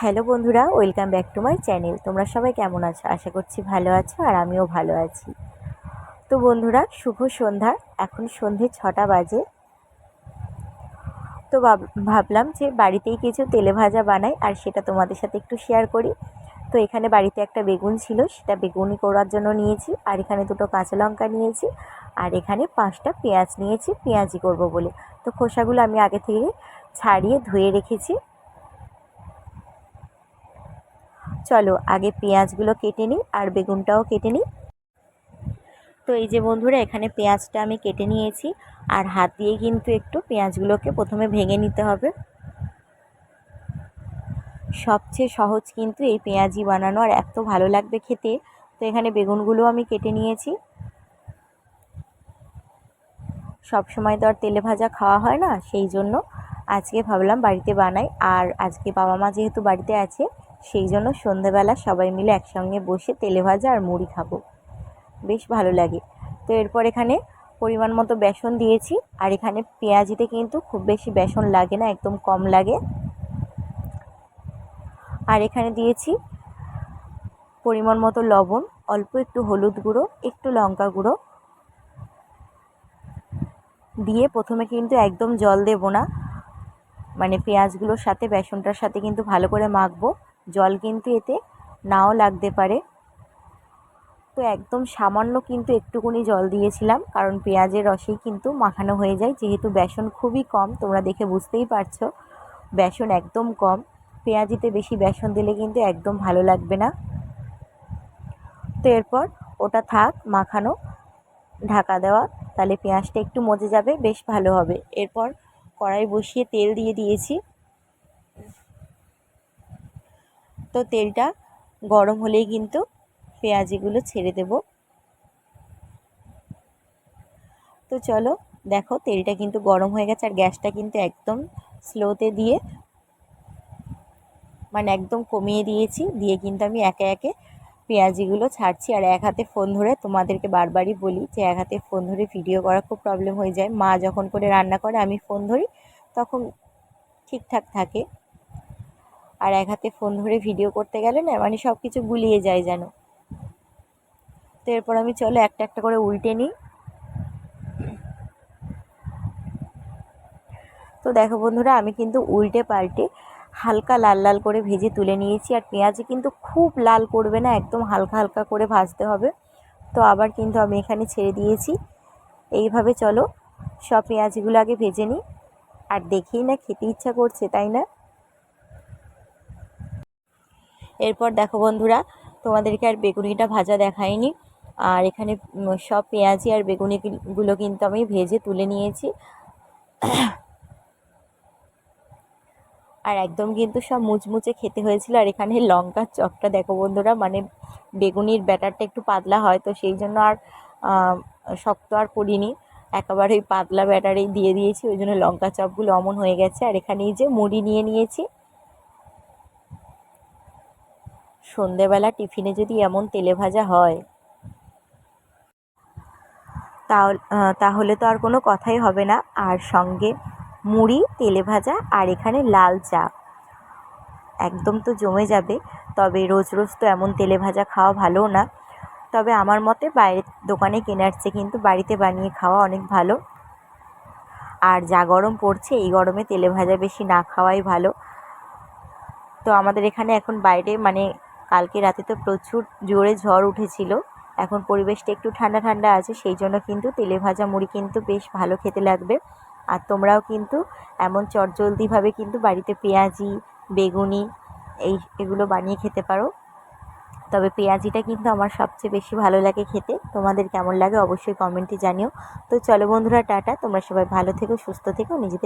Hello বন্ধুরা, welcome back to my channel. তোমরা সবাই কেমন আছো? আশা করছি ভালো আছো আর আমিও ভালো আছি। তো বন্ধুরা, শুভ সন্ধ্যা। এখন সন্ধে ছটা বাজে। তো ভাবলাম যে বাড়িতেই কিছু তেলে ভাজা বানাই আর সেটা তোমাদের সাথে একটু শেয়ার করি। তো এখানে বাড়িতে একটা বেগুন ছিল, সেটা বেগুনি করার জন্য নিয়েছি আর এখানে দুটো কাঁচা লঙ্কা নিয়েছি আর এখানে পাঁচটা পেঁয়াজ নিয়েছি পেঁয়াজি করব বলে। তো খোসাগুলো আমি আগে থেকে ছাড়িয়ে ধুয়ে রেখেছি। চলো, আগে পেঁয়াজগুলো কেটে নিই আর বেগুনটাও কেটে নিই। তো এই যে বন্ধুরা, এখানে পেঁয়াজটা আমি কেটে নিয়েছি আর হাত দিয়ে কিন্তু একটু পেঁয়াজগুলোকে প্রথমে ভেঙে নিতে হবে। সবচেয়ে সহজ কিন্তু এই পেঁয়াজি বানানো আর এত ভালো লাগবে খেতে। তো এখানে বেগুনগুলো আমি কেটে নিয়েছি। সব সময় তো আর তেলে ভাজা খাওয়া হয় না, সেই জন্য আজকে ভাবলাম বাড়িতে বানাই। আর আজকে বাবা মা যেহেতু বাড়িতে আছে সেই জন্য সন্ধেবেলা সবাই মিলে একসঙ্গে বসে তেলে ভাজা আর মুড়ি খাব। বেশ ভালো লাগে। তো এরপর এখানে পরিমাণ মতো বেসন দিয়েছি। আর এখানে পেঁয়াজিতে কিন্তু খুব বেশি বেসন লাগে না, একদম কম লাগে। আর এখানে দিয়েছি পরিমাণ মতো লবণ, অল্প একটু হলুদ গুঁড়ো, একটু লঙ্কা গুঁড়ো। দিয়ে প্রথমে কিন্তু একদম জল দেব না। মানে পেঁয়াজগুলোর সাথে, বেসনটার সাথে কিন্তু ভালো করে মাখবো। জল কিন্তু এতে নাও লাগতে পারে। তো একদম সামান্য কিন্তু একটুকুনি জল দিয়েছিলাম, কারণ পেঁয়াজের রসেই কিন্তু মাখানো হয়ে যায়। যেহেতু বেসন খুবই কম, তোমরা দেখে বুঝতেই পারছ, বেসন একদম কম। পেঁয়াজিতে বেশি বেসন দিলে কিন্তু একদম ভালো লাগবে না। তো এরপর ওটা থাক, মাখানো, ঢাকা দেওয়া, তাহলে পেঁয়াজটা একটু মজে যাবে, বেশ ভালো হবে। এরপর কড়াই বসিয়ে তেল দিয়ে দিয়েছি। তো তেলটা গরম হলেই কিন্তু পেঁয়াজিগুলো ছেড়ে দেব। তো চলো, দেখো তেলটা কিন্তু গরম হয়ে গেছে আর গ্যাসটা কিন্তু একদম স্লোতে দিয়ে মানে একদম কমিয়ে দিয়েছি, দিয়ে কিন্তু আমি একে একে পেঁয়াজিগুলো ছাড়ছি। আর এক হাতে ফোন ধরে তোমাদেরকে বারবারই বলি যে এক হাতে ফোন ধরে ভিডিও করা খুব প্রবলেম হয়ে যায়। মা যখন করে রান্না করে, আমি ফোন ধরি, তখন ঠিকঠাক থাকে। আর এক হাতে ফোন ধরে ভিডিও করতে গেলে না মানে সব কিছু গুলিয়ে যায় যেন। তো এরপর আমি চলো একটা একটা করে উল্টে নিই। তো দেখো বন্ধুরা, আমি কিন্তু উল্টে পাল্টে হালকা লাল লাল করে ভেজে তুলে নিয়েছি, আর পেঁয়াজে কিন্তু খুব লাল করবে না, একদম হালকা হালকা করে ভাজতে হবে। তো আবার কিন্তু আমি এখানে ছেড়ে দিয়েছি। এইভাবে চলো, সব পেঁয়াজগুলো আগে ভেজে নিই। আর দেখেই না খেতে ইচ্ছা করছে, তাই না? এরপর দেখো বন্ধুরা, তোমাদেরকে আর বেগুনিটা ভাজা দেখায়নি আর এখানে সব পেঁয়াজি আর বেগুনিগুলো কিন্তু আমি ভেজে তুলে নিয়েছি। আর একদম কিন্তু সব মুচমুচে খেতে হয়েছিল। আর এখানে লঙ্কার চপটা দেখো বন্ধুরা মানে বেগুনির ব্যাটারটা একটু পাতলা হয়, তো সেই জন্য আর শক্ত আর করিনি। একেবারে ওই পাতলা ব্যাটারেই দিয়ে দিয়েছি, ওই জন্য লঙ্কা চপগুলো অমন হয়ে গেছে। আর এখানে এই যে মুড়ি নিয়ে নিয়েছি সন্ধেবেলা টিফিনে যদি এমন তেলে ভাজা হয়। তাহলে তো আর কোনো কথাই হবে না। আর সঙ্গে মুড়ি, তেলে ভাজা আর এখানে লাল চা। একদম তো জমে যাবে। তবে রোজ রোজ তো এমন তেলে ভাজা খাওয়া ভালো না। তবে আমার মতে বাইরের দোকানে কেনার চেয়ে কিন্তু বাড়িতে বানিয়ে খাওয়া অনেক ভালো। আর যা গরম পড়ছে, এই গরমে তেলে ভাজা বেশি না খাওয়াই ভালো। তো আমাদের এখানে এখন বাইরে মানে কালকে রাতে তো প্রচুর জোরে ঝড় উঠেছিল। এখন পরিবেশটা একটু ঠান্ডা ঠান্ডা আছে, সেই জন্য কিন্তু তেলে ভাজা মুড়ি কিন্তু বেশ ভালো খেতে লাগবে। আর তোমরাও কিন্তু এমন চটজলদিভাবে কিন্তু বাড়িতে পেঁয়াজি, বেগুনি এই এগুলো বানিয়ে খেতে পারো। তবে পেঁয়াজিটা কিন্তু আমার সবচেয়ে বেশি ভালো লাগে খেতে। তোমাদের কেমন লাগে অবশ্যই কমেন্টে জানিও। তো চলো বন্ধুরা, টাটা। তোমরা সবাই ভালো থেকো, সুস্থ থেকো, নিজেদের